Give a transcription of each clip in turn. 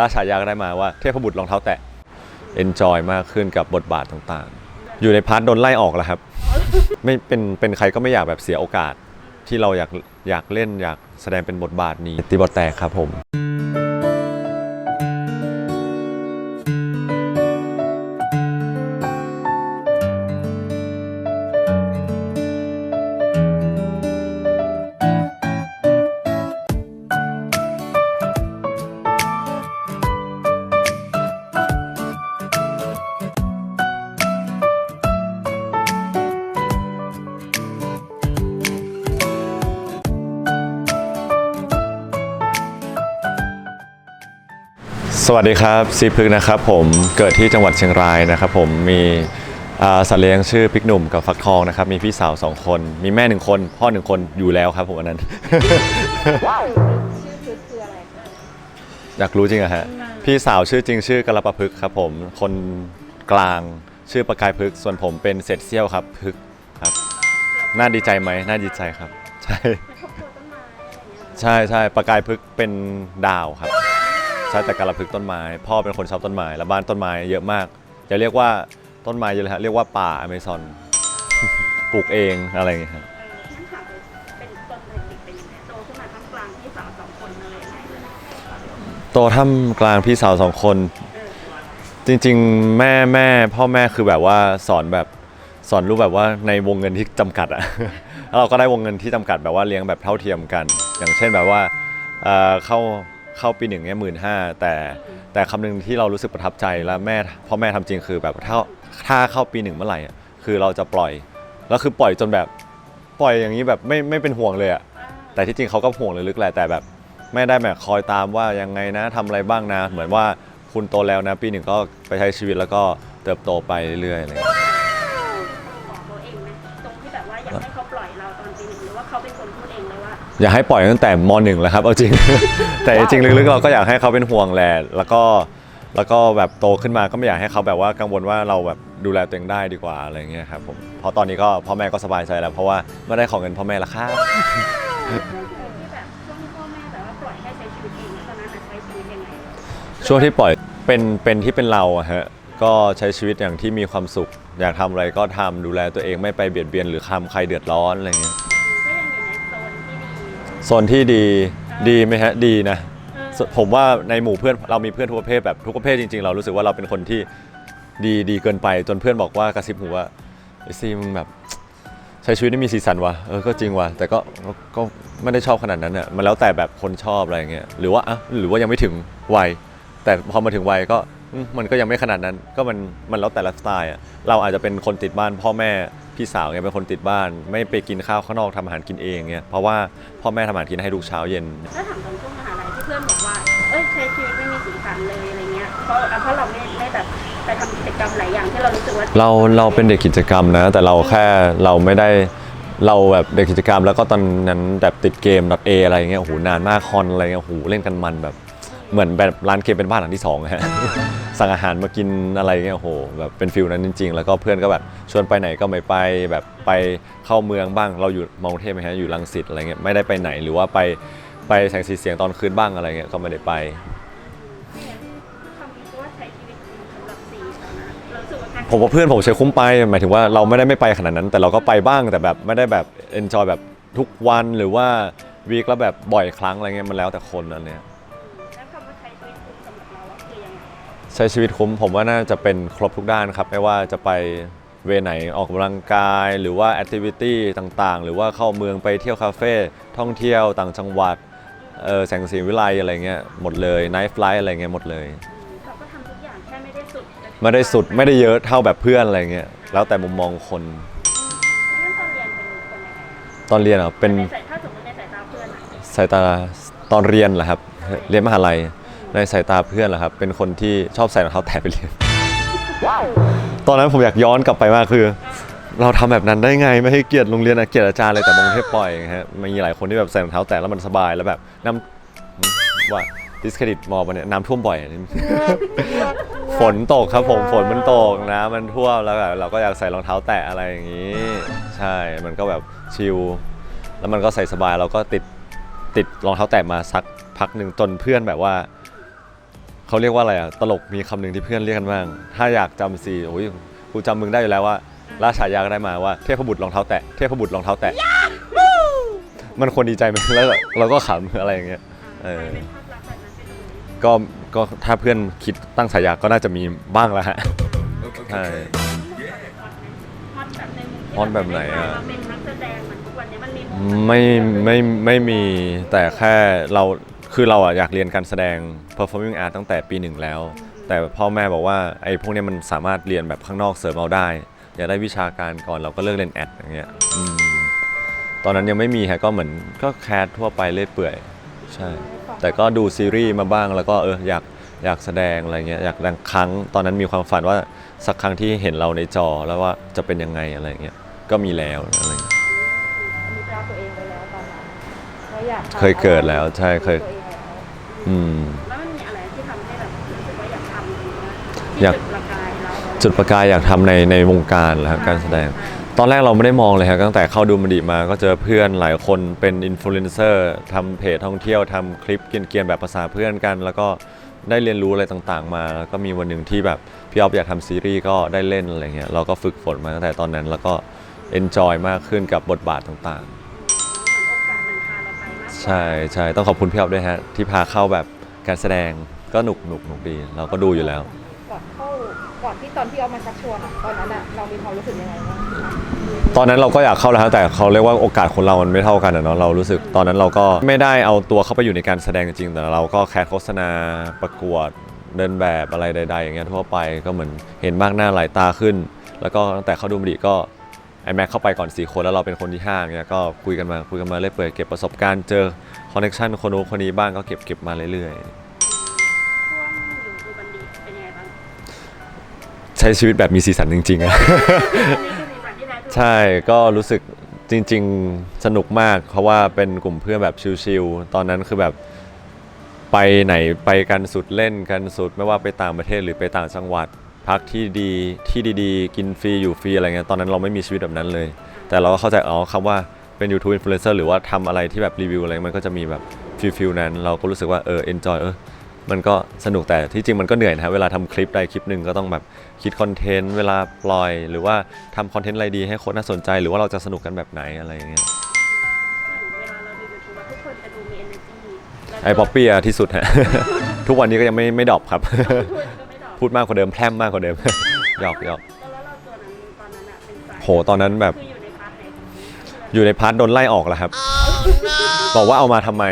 ราชายาก็ได้มาว่าเทพบุตรรองเท้าแตะ enjoy มากขึ้นกับบทบาทต่างๆ อยู่ในพาร์ทโดนไล่ออกแล้วครับ ไม่เป็นเป็นใครก็ไม่อยากแบบเสียโอกาส ที่เราอยากอยากเล่นอยากแสดงเป็นบทบาทนี้ตีบอลแตกครับผม สวัสดีครับซีพึกนะครับผมเกิดที่จังหวัดเชียงรายนะครับผมมีอ่าสัตว์เลี้ยงชื่อพิกหนุ่มกับฟักทองนะครับมีพี่สาวสองคน มีแม่หนึ่งคนพ่อหนึ่งคนอยู่แล้วครับผมอันนั้น ชื่อคือคืออะไรคะอยากรู้จริงอะฮะพี่สาวชื่อจริงชื่อกระปะพึกครับผมคนกลางชื่อประกายพึกส่วนผมเป็นเศษเสี้ยวครับพึกครับน่าดีใจไหมน่าดีใจครับ ใช่เป็นครอบครัวต้นไม้อะไรอย่างเงี้ยใช่ใช่ประกายพึกเป็นดาวครับ ใช่แต่กระพึกต้นไม้ พ่อเป็นคนชอบต้นไม้ แล้วบ้านต้นไม้เยอะมากอย่าเรียกว่าต้นไม้เยอะเลยฮะเรียกว่าป่าอเมซอน ปลูกเองอะไรอย่างเงี้ยครับเอองั้นถามเลยเป็นตอนเด็กๆเป็นยังไงโตขึ้นมาท่ามกลางพี่สาวสองคนอะไรยังไงเลยโตท่ามกลางพี่สาวสองคนจริงๆ แม่แม่พ่อแม่คือแบบว่าสอนแบบสอนรูปแบบว่าในวงเงินที่จำกัดอะ แล้วเราก็ได้วงเงินที่จำกัดแบบว่าเลี้ยงแบบเท่าเทียมกัน อย่างเช่นแบบว่าเอ่อเข้า เข้าปีหนึ่งเนี่ยหมื่นห้าแต่แต่คำหนึ่งที่เรารู้สึกประทับใจแล้วแม่พ่อแม่ทำจริงคือแบบถ้าถ้าเข้าปีหนึ่งเมื่อไหร่อะคือเราจะปล่อยแล้วคือปล่อยจนแบบปล่อยอย่างนี้แบบไม่ไม่เป็นห่วงเลยอะแต่ที่จริงเขาก็ห่วงลึกๆแหละแต่แบบไม่ได้แบบคอยตามว่ายังไงนะทำอะไรบ้างนะ เหมือนว่าคุณโตแล้วนะ ปีหนึ่งก็ไปใช้ชีวิตแล้วก็เติบโตไปเรื่อยๆอะไรอย่างเงี้ย อยากให้ปล่อยตั้งแต่มหนึ่งแล้วครับเอาจริง แต่จริงๆลึกๆเราก็อยากให้เขาเป็นห่วงแหละแล้วก็แล้วก็แบบโตขึ้นมาก็ไม่อยากให้เขาแบบว่ากังวลว่าเราแบบดูแลตัวเองได้ดีกว่าอะไรอย่างเงี้ยครับผมเพราะตอนนี้ก็พ่อแม่ก็สบายใจแล้ว เพราะว่าไม่ได้ขอเงินพ่อแม่ละครับที่แบบช่วงที่พ่อแม่แบบว่าปล่อยให้ใช้ชีวิตเองตอนนั้นน่ะใช้ชีวิตยังไงช่วงที่ปล่อยเป็นเป็นที่เป็นเราอะฮะก็ใช้ชีวิตอย่างที่มีความสุข อยากทำอะไรก็ทำดูแลตัวเองไม่ไปเบียดเบียนหรือทำใครเดือดร้อนอะไรเงี้ย โซนที่ดีดีไหมฮะดีนะเออสผมว่าในหมู่เพื่อนเรามีเพื่อนทุกประเภทแบบทุกประเภทจริงๆ เรารู้สึกว่าเราเป็นคนที่ดีดีเกินไปจนเพื่อนบอกว่ากระซิบหูว่าไอซีมึงแบบใช้ชีวิตไม่มีสีสันวะเออก็จริงวะแต่ก็ก็ก็ไม่ได้ชอบขนาดนั้นอะมันแล้วแต่แบบคนชอบอะไรอย่างเงี้ยหรือว่าอะหรือว่ายังไม่ถึงวัยแต่พอมาถึงวัยก็อืมมันก็ยังไม่ขนาดนั้นก็มันมันแล้วแต่ละสไตล์อะเราอาจจะเป็นคนติดบ้านพ่อแม่ พี่สาวเนี่ยเป็นคนติดบ้าน ไม่ไปกินข้าวข้างนอกทำอาหารกินเองเนี่ยเพราะว่าพ่อแม่ทำอาหารกินให้ลูกเช้าเย็น ถ้าถามตอนช่วงมหาลัยที่เพื่อนบอกว่า เอ้ยใช้ชีวิตไม่มีสีสันเลยอะไรเงี้ย เพราะเพราะเราไม่ไม่แบบไปทำกิจกรรมหลายอย่างที่เรารู้สึกว่าเราเราเป็นเด็กกิจกรรมนะ แต่เราแค่เราไม่ได้เราแบบเด็กกิจกรรม แล้วก็ตอนนั้นแบบติดเกม .a อะไรเงี้ยโอ้โหนานมากคอนอะไรเงี้ยโอ้โหเล่นกันมันแบบ เหมือนแบบร้านเกมเป็นบ้านหลังที่สองอะฮะ สั่งอาหารมากินอะไรเงี้ยโอ้โหแบบเป็นฟิลนั้นจริง ๆ แล้วก็เพื่อนก็แบบชวนไปไหนก็ไม่ไปแบบไปเข้าเมืองบ้าง เราอยู่มอกรุงเทพไหมฮะอยู่รังสิตอะไรเงี้ยไม่ได้ไปไหนหรือว่าไปไปแสงสีเสียงตอนคืนบ้างอะไรเงี้ยก็ไม่ได้ไป คำนี้ว่าใช้ชีวิตสำหรับสีตอนนั้นเรารู้สึกว่าการผมว่าเพื่อนผมใช้คุ้มไปหมายถึงว่าเราไม่ได้ไม่ไปขนาดนั้น แต่เราก็ไปบ้างแต่แบบไม่ได้แบบเอนจอยแบบทุกวันหรือว่าวีคแล้วแบบบ่อยครั้งอะไรเงี้ยมันแล้วแต่คนอันเนี้ย ใช้ชีวิตคุ้มผมว่าน่าจะเป็นครบทุกด้านครับ ไม่ว่าจะไปเวไหนออกกำลังกาย หรือว่าแอคทิวิตี้ต่างๆ หรือว่าเข้าเมืองไปเที่ยวคาเฟ่ท่องเที่ยวต่างจังหวัดเออแสงสีวิไลอะไรเงี้ยหมดเลยไนท์ฟลายอะไรเงี้ยหมดเลย เราก็ทำทุกอย่างแค่ไม่ได้สุดไม่ได้สุดไม่ได้เยอะเท่าแบบเพื่อนอะไรเงี้ยแล้วแต่มุมมองคนงั้นตอนเรียนเป็นคนยังไงอะตอนเรียนอะเป็น ในสายถ้าสมมติในสายตาเพื่อนอะสายตาตอนเรียนเหรอครับ เรียนมหาลัย ในสายตาเพื่อนเหรอครับ เป็นคนที่ชอบใส่รองเท้าแตะไปเรียน ตอนนั้นผมอยากย้อนกลับไปมากคือ เราทำแบบนั้นได้ไงไม่ให้เกียรติโรงเรียนอะเกียรติอาจารย์เลยแต่มองเทพปล่อยไงฮะมีหลายคนที่แบบใส่รองเท้าแตะแล้วมันสบายแล้วแบบน้ำว่าดิสเครดิตมอปะเนี่ยน้ำท่วมบ่อย ฝนตกครับผมฝนมันตกนะ มันท่วมแล้วแบบเราก็อยากใส่รองเท้าแตะอะไรอย่างนี้ ใช่มันก็แบบชิลแล้วมันก็ใส่สบายเราก็ติดติดรองเท้าแตะมาสักพักหนึ่งจนเพื่อนแบบว่า เขาเรียกว่าอะไรอะตลกมีคำหนึ่งที่เพื่อนเรียกกันบ้าง ถ้าอยากจำซีโอ้ยกูจำมึงได้อยู่แล้วว่าราชายาก็ได้มาว่าเทพบุตรรองเท้าแตะเทพบุตรรองเท้าแตะมันควรดีใจไหมแล้วเราก็ขำอะไรอย่างเงี้ยเออเป็นภาพลักษณ์แบบนั้นไปเลยก็ก็ถ้าเพื่อนคิดตั้งฉายาก็น่าจะมีบ้างแล้วฮะใช่ฮอตแบบในมุมที่ฮอตแบบไหนอะมาเป็นนักแสดงเหมือนทุกวันนี้มันมีมุมไม่ไม่ไม่มีแต่แค่เรา คือเราอะอยากเรียนการแสดง performing art ตั้งแต่ปีหนึ่งแล้ว แต่พ่อแม่บอกว่าไอ้พวกเนี้ยมันสามารถเรียนแบบข้างนอกเสริมเอาได้ อยากได้วิชาการก่อนเราก็เลิกเรียนแอดอย่างเงี้ยอืมตอนนั้นยังไม่มีฮะก็เหมือนก็แคสทั่วไปเรื่อยเปื่อยใช่ แต่ก็ดูซีรีส์มาบ้างแล้วก็เอออยากอยากแสดงอะไรเงี้ยอยากดังครั้ง ตอนนั้นมีความฝันว่าสักครั้งที่เห็นเราในจอแล้วว่าจะเป็นยังไงอะไรเงี้ยก็มีแล้วอะไรเงี้ยมีเจ้าตัวเองไปแล้วตอนนั้นว่าอยากทำเคยเกิดแล้วใช่เคย ตัวองแล้ว อืมแล้วมันมีอะไรที่ทำให้แบบรู้สึกว่าอยากทำอย่างเงี้ยอยากที่จุดประกายเราจุดประกายอยากทำในในวงการแหละครับการแสดงตอนแรกเราไม่ได้มองเลยครับตั้งแต่เข้าดูมันดีมาก็เจอเพื่อนหลายคนเป็นอินฟลูเอนเซอร์ทำเพจท่องเที่ยวทำคลิปเกรียนๆแบบภาษาเพื่อนกัน แล้วก็ได้เรียนรู้อะไรต่างๆ มาแล้วก็มีวันหนึ่งที่แบบพี่ออฟอยากทำซีรีส์ก็ได้เล่นอะไรเงี้ยเราก็ฝึกฝนมาตั้งแต่ตอนนั้นแล้วก็เอนจอยมากขึ้นกับบทบาทต่างเใช่ใช่ต้องขอบคุณพี่ออฟด้วยฮะ ที่พาเข้าแบบการแสดงก็หนุกหนุกหนุกดี เราก็ดูอยู่แล้ว ก่อนเข้าก่อนที่ตอนที่เอามาชักชวนอะตอนนั้นอะเรามีความรู้สึกยังไงบ้างตอนนั้นเราก็อยากเข้าแล้วครับแต่เขาเรียกว่าโอกาสคนเรามันไม่เท่ากันอะเนาะเรารู้สึกตอนนั้นเราก็ไม่ได้เอาตัวเข้าไปอยู่ในการแสดงจริงๆแต่เราก็แคสโฆษณาประกวดเดินแบบอะไรใด ๆ อย่างเงี้ยทั่วไปก็เหมือนเห็นมากหน้าหลายตาขึ้น แล้วก็ตั้งแต่เข้าดูมดีก็ ไอแม็กเข้าไปก่อน 4 คนแล้วเราเป็นคนที่ห้าอย่างเงี้ยก็คุยกันมาคุยกันมาเรื่อยเปื่อยเก็บประสบการณ์เจอคอนเนคชันคนนู้นคนนี้บ้างก็เก็บเก็บมาเรื่อยช่วงอยู่ดูบันดีเป็นยังไงบ้างๆ ใช้ชีวิตแบบมีสีสันจริงๆอะ อันนี้คือมีฝันที่แท้ทรูใช่ก็รู้สึกจริง ๆ สนุกมาก เพราะว่าเป็นกลุ่มเพื่อนแบบชิลๆตอนนั้นคือแบบไปไหนไปกันสุดเล่นกันสุด ไม่ว่าไปต่างประเทศหรือไปต่างจังหวัด พักที่ดีที่ดีๆ กินฟรีอยู่ฟรีอะไรเงี้ยตอนนั้นเราไม่มีชีวิตแบบนั้นเลย แต่เราก็เข้าใจอ๋อคำว่าเป็น YouTube Influencer หรือว่าทำอะไรที่แบบรีวิวอะไรมันก็จะมีแบบฟิลฟิลนั้น เราก็รู้สึกว่าเออ enjoy เออมันก็สนุกแต่ที่จริงมันก็เหนื่อยนะฮะเวลาทำคลิปใดคลิปหนึ่งก็ต้องแบบคิดคอนเทนต์เวลาปล่อย หรือว่าทำคอนเทนต์อะไรดีให้คนน่าสนใจหรือว่าเราจะสนุกกันแบบไหนอะไรอย่างเงี้ยเหมือนเวลาเราดูยูทูบทุกคนจะดูมี energy แล้วไอ้ป๊อปปี้อะที่สุดฮะ ทุกวันนี้ก็ยังไม่ไม่ดรอปครับพูดก็ไม่ดอก พูดมากกว่าเดิมแพร่มมากกว่าเดิม หยอกหยอกแล้วเราตัวนั้นตอนนั้นอะเป็นสายโหตอนนั้นแบบคืออยู่ในพาร์ทไหนของอยู่ในพาร์ทโดนไล่ออกแล้วครับ บอกว่าเอามาทำไม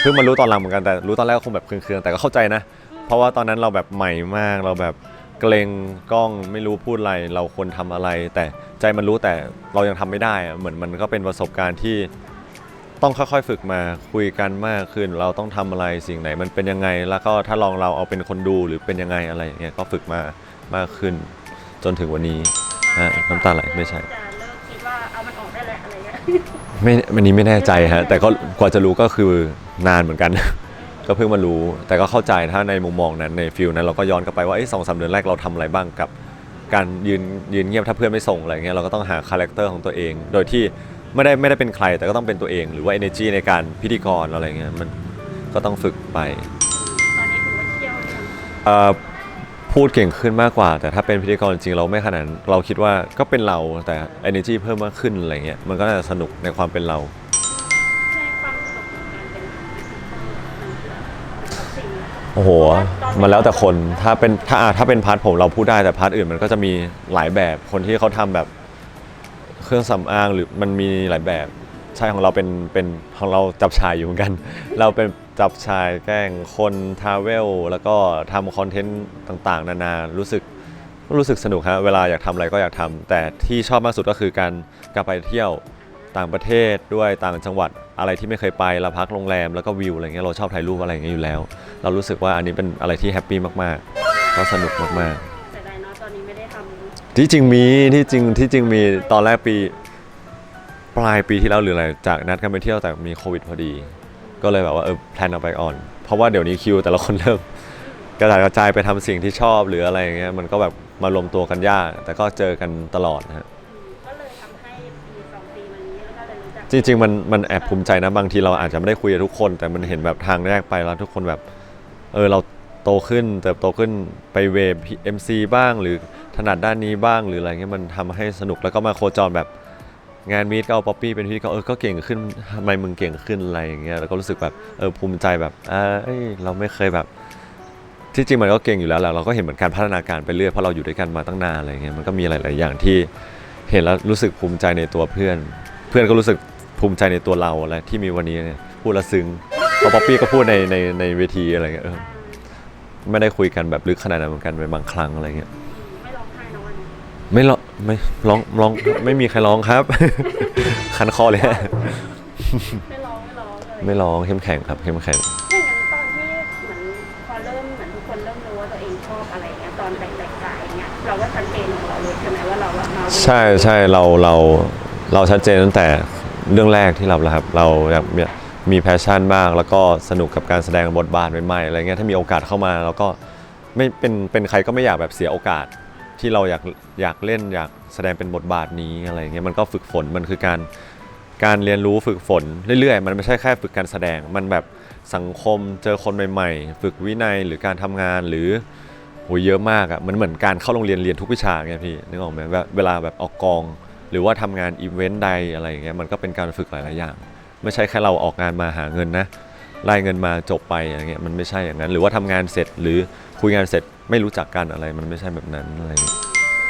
เพิ่งมารู้ตอนหลังเหมือนกันแต่รู้ตอนแรกก็คงแบบเคืองๆแต่ก็เข้าใจนะ เพราะว่าตอนนั้นเราแบบใหม่มากเราแบบเกรงกล้องไม่รู้พูดอะไร เราควรทำอะไร แต่ใจมันรู้แต่เรายังทำไม่ได้อะเหมือนมันก็เป็นประสบการณ์ที่ ต้องค่อยๆฝึกมาคุยกันมากขึ้น เราต้องทำอะไรสิ่งไหน มันเป็นยังไงแล้วก็ถ้าลองเราเอาเป็นคนดูหรือเป็นยังไงอะไรอย่างเงี้ยก็ฝึกมามากขึ้น จนถึงวันนี้ฮะน้ำตาไหลไม่ใช่ จะเลิกคิดว่าเอามันออกได้แหละอะไรเงี้ยไม่วันนี้ไม่แน่ใจฮะ แต่ก็กว่าจะรู้ก็คือนานเหมือนกัน ก็เพิ่งมารู้ แต่ก็เข้าใจถ้าในมุมมองนั้นในฟิลนั้นเราก็ย้อนกลับไปว่าสองสามเดือนแรกเราทำอะไรบ้างกับ การยืนยืนเงียบถ้าเพื่อนไม่ส่งอะไรเงี้ยเราก็ต้องหาคาแรคเตอร์ของตัวเอง โดยที่ ไม่ได้ไม่ได้เป็นใครแต่ก็ต้องเป็นตัวเอง หรือว่า energy ในการพิธีกรอะไรเงี้ยมันก็ต้องฝึกไปตอนนี้ถือว่าเที่ยวเนี่ยเอ่อพูดเก่งขึ้นมากกว่า แต่ถ้าเป็นพิธีกรจริงๆเราไม่ขนาดนั้นเราคิดว่าก็เป็นเราแต่ energy เพิ่มมากขึ้นอะไรเงี้ยมันก็น่าจะสนุกในความเป็นเรา ในความสนุกของการเป็นพรีเซนเตอร์มันคือมันแบบสิ่ง โอ้โห มันแล้วแต่คน ถ้าเป็น ถ้าอะถ้าเป็นพาร์ทผมเราพูดได้ แต่พาร์ทอื่นมันก็จะมีหลายแบบ คนที่เขาทำแบบ เครื่องสำอางหรือมันมีหลายแบบใช่ของเราเป็นเป็นของเราจับชายอยู่เหมือนกัน เราเป็นจับชายแกล้งคนทราเวลแล้วก็ทำคอนเทนต์ต่างๆ นานารู้สึกรู้สึกสนุกฮะเวลาอยากทำอะไรก็อยากทำแต่ที่ชอบมากสุดก็คือการการไปเที่ยวต่างประเทศด้วยต่างจังหวัดอะไรที่ไม่เคยไปเราพักโรงแรมแล้วก็วิวอะไรเงี้ยเราชอบถ่ายรูปอะไรอย่างเงี้ยอยู่แล้ว เรารู้สึกว่าอันนี้เป็นอะไรที่แฮปปี้มากๆก็สนุกมากเที่จริงมีที่จริงที่จริงมีตอนแรกปี ปลายปีที่แล้วหรืออะไรจากนัดกันไปเที่ยวแต่มีโควิดพอดี ก็เลยแบบว่าเออแพลนเอาไปก่อน เพราะว่าเดี๋ยวนี้คิวแต่ละคนเริ่มกระจายกระจายไปทำสิ่งที่ชอบหรืออะไรอย่างเงี้ยมันก็แบบมารวมตัวกันยาก แต่ก็เจอกันตลอดนะฮะก็เลยทำให้ปีสองปีมานี้แล้วก็เลยรู้จักจริง ๆ มันมันแอบภูมิใจนะบางทีเราอาจจะไม่ได้คุยกับทุกคน แต่มันเห็นแบบทางแรกไปแล้วทุกคนแบบ เออเรา โตขึ้น เติบโตขึ้นไปเวฟเอ็มซีบ้าง หรือถนัดด้านนี้บ้างหรืออะไรเงี้ยมันทำให้สนุกแล้วก็มาโคจรแบบงานมีดก็เอาป๊อปปี้เป็นพิธีกรเออก็เก่งขึ้นทำไมมึงเก่งขึ้นอะไรอย่างเงี้ยแล้วก็รู้สึกแบบเออภูมิใจแบบอ่าเราไม่เคยแบบ ที่จริงมันก็เก่งอยู่แล้วแหละเราก็เห็นเหมือนการพัฒนาการไปเรื่อยเพราะเราอยู่ด้วยกันมาตั้งนานอะไรเงี้ยมันก็มีหลาย ๆ อย่างที่เห็นแล้วรู้สึกภูมิใจในตัวเพื่อน เพื่อนก็รู้สึกภูมิใจในตัวเราอะไรที่มีวันนี้เนี่ยพูดละซึ้งเพราป๊อปปี้ก็พูดในในในเวทีอะไรเงี้ย ไม่ได้คุยกันแบบลึกขนาดนั้นเหมือนกันในบางครั้งอะไรเงี้ยไม่ร้องไห้นะวันนี้ไม่ร้องไม่ร้องร้องไม่มีใครร้องครับ คันคอเลยฮะไม่ร้องไม่ร้องเลยไม่ร้องเข้มแข็งครับเข้มแข็งไม่งั้นตอนที่เหมือนพอเริ่มเหมือนทุกคนเริ่มรู้ว่าตัวเองชอบอะไรเงี้ยตอนแบ่งๆสายเงี้ยเราก็ชัดเจนของเราเลยใช่ไหมว่าเราอะมาใช่ใช่เราเราเราชัดเจนตั้งแต่เรื่องแรกที่เราแล้วครับ เราอยาก มีแพชชั่นมาก แล้วก็สนุกกับการแสดงบทบาทใหม่ๆอะไรเงี้ยถ้ามีโอกาสเข้ามาเราก็ไม่เป็นเป็นใครก็ไม่อยากแบบเสียโอกาสที่เราอยากอยากเล่นอยากแสดงเป็นบทบาทนี้อะไรเงี้ยมันก็ฝึกฝนมันคือการการเรียนรู้ฝึกฝนเรื่อยๆ มันไม่ใช่แค่ฝึกการแสดง มันแบบสังคมเจอคนใหม่ๆ ฝึกวินัยหรือการทำงานหรือโหเยอะมากอะ่ะมันเหมือนการเข้าโรงเรียนเรียนทุกวิชาไงพี่นึกออกไหมแบบเวลาแบบออกกอง หรือว่าทำงานอีเวนต์ใดอะไรอย่างเงี้ยมันก็เป็นการฝึกหลายๆอย่าง ไม่ใช่แค่เราออกงานมาหาเงินนะไล่เงินมาจบไปอะไรเงี้ยมันไม่ใช่อย่างนั้น หรือว่าทำงานเสร็จหรือคุยงานเสร็จไม่รู้จักกันอะไรมันไม่ใช่แบบนั้นอะไรอย่างเงี้ย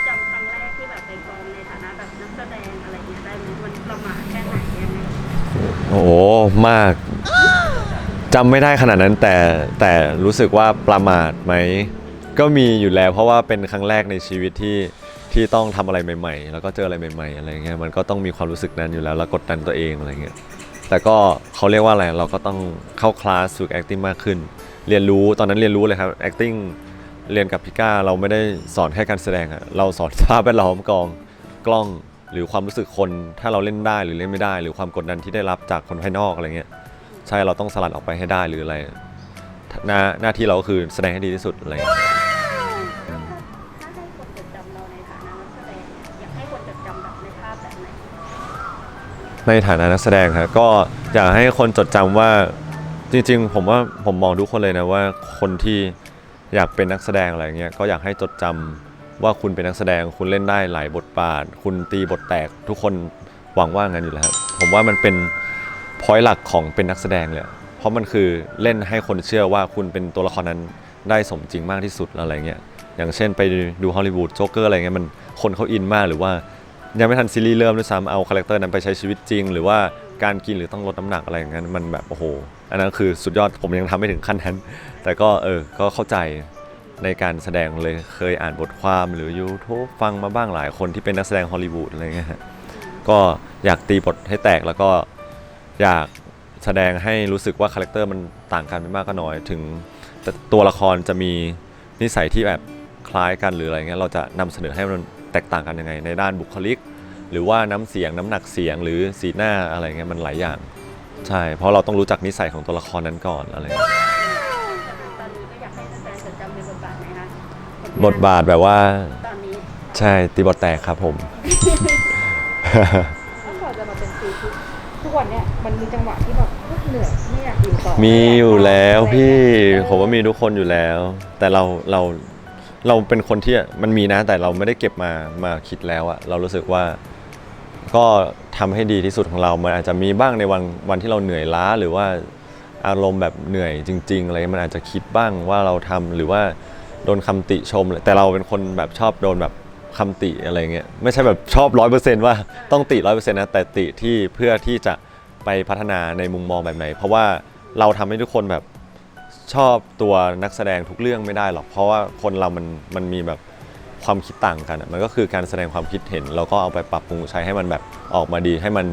จำครั้งแรกที่แบบไปกองในฐานะแบบนักแสดงอะไรเงี้ยได้ไหมมันประมาทแค่ไหนยังไงโอ้โหมากจำไม่ได้ขนาดนั้นแต่แต่รู้สึกว่าประมาทไหมก็มีอยู่แล้ว เพราะว่าเป็นครั้งแรกในชีวิตที่ที่ต้องทำอะไรใหม่ ๆ แล้วก็เจออะไรใหม่ ๆ อะไรเงี้ยมันก็ต้องมีความรู้สึกนั้นอยู่แล้วแล้วกดดันตัวเองอะไรเงี้ย แต่ก็เขาเรียกว่าอะไรเราก็ต้องเข้าคลาสฝึก acting มากขึ้น เรียนรู้ตอนนั้นเรียนรู้เลยครับ acting เรียนกับพี่ก้าเราไม่ได้สอนแค่การแสดงอะเราสอนสภาพแวดล้อมกองกล้องหรือความรู้สึกคนถ้าเราเล่นได้หรือเล่นไม่ได้ หรือความกดดันที่ได้รับจากคนภายนอกอะไรเงี้ยใช่เราต้องสลัดออกไปให้ได้หรืออะไรหน้าหน้าที่เราก็คือแสดงให้ดีที่สุดอะไร ในฐานะนักแสดงครับก็อยากให้คนจดจำว่าจริงๆ ผมว่าผมมองทุกคนเลยนะว่าคนที่อยากเป็นนักแสดงอะไรเงี้ยก็อยากให้จดจำว่าคุณเป็นนักแสดงคุณเล่นได้หลายบทบาท คุณตีบทแตกทุกคนหวังว่างั้นอยู่แล้วครับผมว่ามันเป็นพอยต์หลักของเป็นนักแสดงเลยเพราะมันคือเล่นให้คนเชื่อว่าคุณเป็นตัวละครนั้นได้สมจริงมากที่สุดอะไรเงี้ยอย่างเช่นไปดูฮอลลีวูดโจ๊กเกอร์อะไรเงี้ยมันคนเขาอินมากหรือว่า ยังไม่ทันซีรีส์เริ่มด้วยซ้ำเอาคาแรคเตอร์นั้นไปใช้ชีวิตจริง หรือว่าการกินหรือต้องลดน้ำหนักอะไรอย่างนั้นมันแบบโอ้โห อันนั้นคือสุดยอดผมยังทำไม่ถึงขั้นนั้น แต่ก็เออก็เข้าใจในการแสดงเลยเคยอ่านบทความหรือ YouTube ฟังมาบ้างหลายคนที่เป็นนักแสดงฮอลลีวูดอะไรเงี้ยก็อยากตีบทให้แตกแล้วก็อยากแสดงให้รู้สึกว่าคาแรคเตอร์มันต่างกันไม่มากก็น้อยถึงแต่ตัวละครจะมีนิสัยที่แบบคล้ายกันหรืออะไรเงี้ยเราจะนำเสนอให้มัน แตกต่างกันยังไง ในด้านบุคลิก หรือว่าน้ำเสียงน้ำหนักเสียงหรือสีหน้าอะไรเงี้ยมันหลายอย่าง ใช่ เพราะเราต้องรู้จักนิสัยของตัวละครนั้นก่อนอะไรเงี้ยตอนนี้ก็อยากให้แฟนๆจดจำในบทบาทไหนคะบทบาทแบบว่าตอนนี้ใช่ตีบทแตกครับผมถ้าก่อนจะมาเป็นซีทุกทุกวันเนี้ยมันมีจังหวะที่แบบเหนื่อยไม่อยากอยู่ต่อมีอยู่แล้วพี่เออผมว่ามีทุกคนอยู่แล้ว แต่เราเรา เราเป็นคนที่มันมีนะแต่เราไม่ได้เก็บมามาคิดแล้วอะเรารู้สึกว่าก็ทำให้ดีที่สุดของเรา มันอาจจะมีบ้างในวันวันที่เราเหนื่อยล้าหรือว่าอารมณ์แบบเหนื่อยจริง ๆ อะไรมันอาจจะคิดบ้างว่าเราทำหรือว่าโดนคำติชม แต่เราเป็นคนแบบชอบโดนแบบคำติอะไรเงี้ยไม่ใช่แบบชอบร้อยเปอร์เซนต์ว่าต้องติร้อยเปอร์เซ็นต์นะแต่ติที่เพื่อที่จะไปพัฒนาในมุมมองแบบไหน เพราะว่าเราทำให้ทุกคนแบบ ชอบตัวนักแสดงทุกเรื่องไม่ได้หรอก เพราะว่าคนเรามันมันมีแบบความคิดต่างกันอะมันก็คือการแสดงความคิดเห็นเราก็เอาไปปรับปรุงใช้ให้มันแบบออกมาดีให้มัน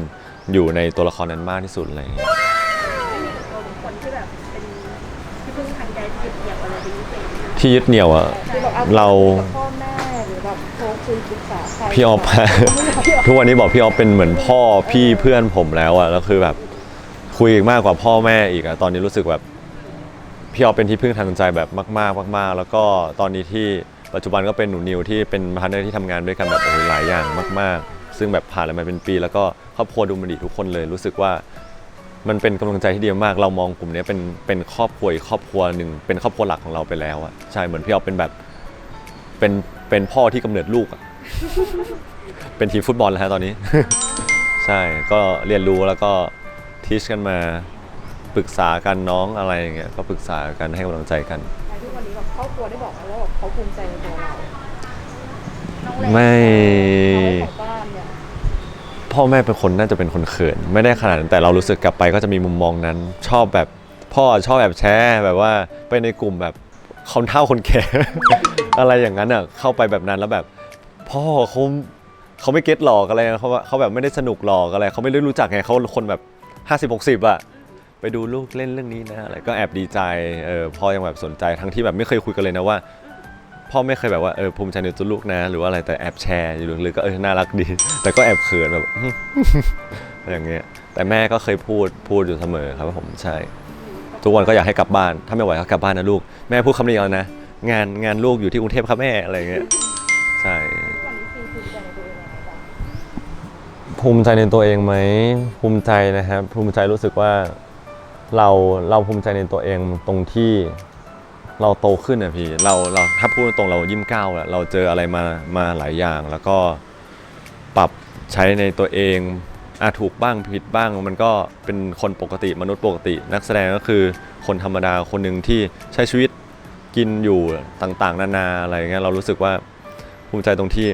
อยู่ในตัวละครนั้นมากที่สุดอะไรอย่างเงี้ยไม่มีตัวบุคคลที่แบบเป็นที่พึ่งทางใจที่ยึดเหนี่ยวอะไรเป็นพิเศษนะที่ยึดเหนี่ยวอะ คือแบบอเรา กับพ่อแม่หรือแบบโทรคุยปรึกษาใครพี่ออฟ ทุกวันนี้บอกพี่ออฟเป็นเหมือนพ่อพี่เพื่อนผมแล้วอะแล้วคือแบบคุยมากกว่าพ่อแม่อีกอะตอนนี้รู้สึกแบบ พี่ออฟเป็นที่พึ่งทางใจแบบมาก ๆ มาก ๆ แล้วก็ตอนนี้ที่ปัจจุบันก็เป็นหนูนิวที่เป็นพาร์ทเนอร์ที่ทำงานด้วยกันแบบโอ้ยหลายอย่างมาก ๆ ซึ่งแบบผ่านอะไรมาเป็นปี แล้วก็ครอบครัวดูมันดีทุกคนเลยรู้สึกว่า มันเป็นกำลังใจที่ดีมาก เรามองกลุ่มเนี้ยเป็นเป็นครอบครัวอีกครอบครัวหนึ่งเป็นครอบครัวหลักของเราไปแล้วอะใช่เหมือนพี่เอาเป็นแบบเป็นเป็นพ่อที่กำเนิดลูกอะ เป็นทีมฟุตบอลแล้วฮะตอนนี้ ใช่ก็เรียนรู้แล้วก็ทีชกันมา ปรึกษากันน้องอะไรอย่างเงี้ยก็ปรึกษากันให้กำลังใจกัน ในทุกวันนี้แบบครอบครัวได้บอกไหมว่าแบบเขาภูมิใจในตัวเราน้องเล็กไม่เราของบ้านเนี่ยพ่อแม่เป็นคนน่าจะเป็นคนเขิน ไม่ได้ขนาดนั้นแต่เรารู้สึกกลับไปก็จะมีมุมมองนั้น ชอบแบบพ่อชอบแบบแชร์แบบว่าไปในกลุ่มแบบคนเฒ่าคนแก่ อะไรอย่างนั้นอะเข้าไปแบบนั้นแล้วแบบ พ่อเขาเขาไม่เก็ตหลอกอะไรเขาเขาแบบไม่ได้สนุกหลอกอะไรเขาไม่ได้รู้จักไงเขาคนแบบ50 60อะ ไปดูลูกเล่นเรื่องนี้นะอะไรก็แอบดีใจเออพ่อยังแบบสนใจทั้งที่แบบไม่เคยคุยกันเลยนะว่า พ่อไม่เคยแบบว่าเออภูมิใจในตัวลูกนะ หรือว่าอะไรแต่แอบแชร์อยู่ลึกๆก็เออน่ารักดี แต่ก็แอบเขินแบบ อย่างเงี้ย แต่แม่ก็เคยพูดพูดอยู่เสมอครับผมใช่ ทุกวันก็อยากให้กลับบ้าน ถ้าไม่ไหวก็กลับบ้านนะลูก แม่พูดคำนี้แล้วนะ งานงานลูกอยู่ที่กรุงเทพครับแม่อะไรเงี้ยใช่ภูมิใจในตัวเองไหมภูมิใจนะครับ ภูมิใจรู้สึกว่า เราเราภูมิใจในตัวเองตรงที่เราโตขึ้นอะพี่เราเราถ้าพูดตรงเรายิ้มก้าวอะเราเจออะไรมามาหลายอย่าง แล้วก็ปรับใช้ในตัวเองอาถูกบ้างผิดบ้างมันก็เป็นคนปกติมนุษย์ปกติ นักแสดงก็คือคนธรรมดาคนหนึ่งที่ใช้ชีวิตกินอยู่ต่างๆ นานาอะไรเงี้ยเรารู้สึกว่าภูมิใจตรงที่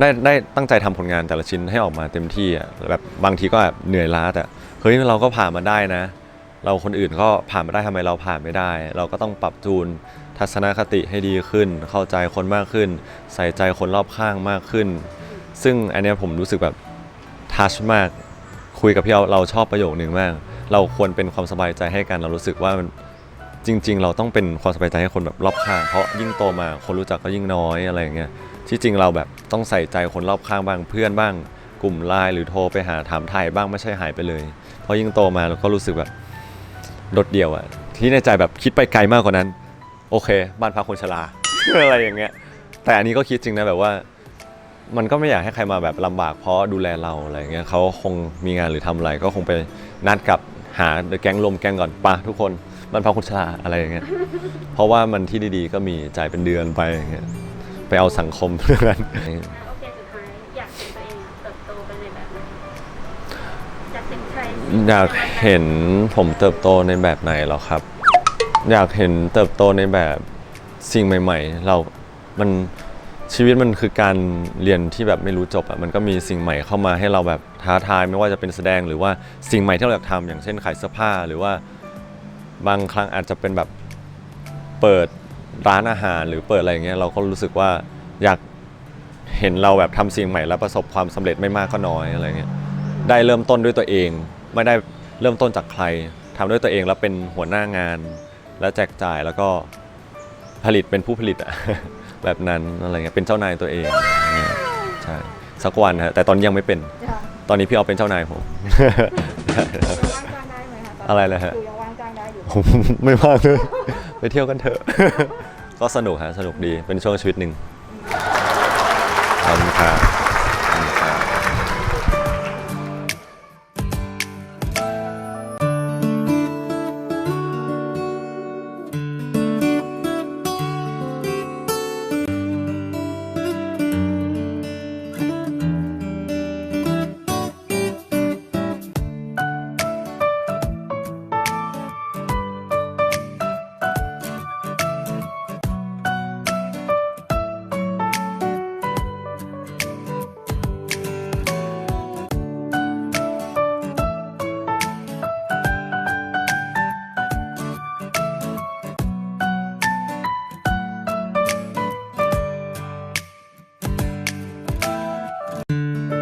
ได้ได้ตั้งใจทำผลงานแต่ละชิ้นให้ออกมาเต็มที่อะแบบบางทีก็แบบเหนื่อยล้าแต่ เฮ้ยเราก็ผ่านมาได้นะ เราคนอื่นก็ผ่านมาได้ทำไมเราผ่านไม่ได้ เราก็ต้องปรับจูนทัศนคติให้ดีขึ้น เข้าใจคนมากขึ้น ใส่ใจคนรอบข้างมากขึ้น ซึ่งอันนี้ผมรู้สึกแบบทัชมากคุยกับพี่เอาเราชอบประโยคนึงมาก เราควรเป็นความสบายใจให้กันเรารู้สึกว่ามันจริง ๆ เราต้องเป็นความสบายใจให้คนแบบรอบข้างเพราะยิ่งโตมาคนรู้จักก็ยิ่งน้อยอะไรอย่างเงี้ยที่จริงเราแบบต้องใส่ใจคนรอบข้างบ้างเพื่อนบ้าง กลุ่มไลน์หรือโทรไปหาถามไทยบ้างไม่ใช่หายไปเลย พราะยิ่งโตมาเราก็รู้สึกแบบโดดเดี่ยวอะที่ในใจแบบคิดไปไกลมากกว่านั้น โอเค บ้านพักคนชรา อะไรอย่างเงี้ย แต่อันนี้ก็คิดจริงนะแบบว่า มันก็ไม่อยากให้ใครมาแบบลำบากเพราะดูแลเราอะไรอย่างเงี้ยเขาคงมีงานหรือทำอะไรก็คงไปนัดกับหาแก๊งลมแก๊งก่อนปะทุกคนบ้านพักคนชราอะไรอย่างเงี้ยเพราะว่ามันที่ดีๆ ก็มีจ่ายเป็นเดือนไปอย่างเงี้ยไปเอาสังคมเพื่องนโอยากเห็นผมเติบโตในแบบไหนหรอครับ อยากเห็นเติบโตในแบบสิ่งใหม่ ๆ เรา มันชีวิตมันคือการเรียนที่แบบไม่รู้จบอะมันก็มีสิ่งใหม่เข้ามาให้เราแบบท้าทายไม่ว่าจะเป็นแสดงหรือว่าสิ่งใหม่ที่เราอยากทำอย่างเช่นขายเสื้อผ้าหรือว่าบางครั้งอาจจะเป็นแบบเปิดร้านอาหารหรือเปิดอะไรอย่างเงี้ยเราก็รู้สึกว่าอยากเห็นเราแบบทำสิ่งใหม่แล้วประสบความสำเร็จไม่มากก็น้อยอะไรเงี้ยได้เริ่มต้นด้วยตัวเอง ไม่ได้เริ่มต้นจากใครทำด้วยตัวเองแล้วเป็นหัวหน้างาน แล้วแจกจ่ายแล้วก็ผลิตเป็นผู้ผลิตอะแบบนั้นอะไรเงี้ยเป็นเจ้านายตัวเองเนี่ยใช่สักวันฮะแต่ตอนนยังไม่เป็นค่ะตอนนี้พี่เอาเป็นเจ้านายผมยังว่างจ้างได้ไหมคะตนนี้อะไรนะฮะคือยังว่างจ้างได้อยู่ผมไม่ว่างเลยไปเที่ยวกันเถอะ ก็สนุกฮะสนุกดีเป็นช่วงชีวิตหนึ่งขอบคุณครับ Música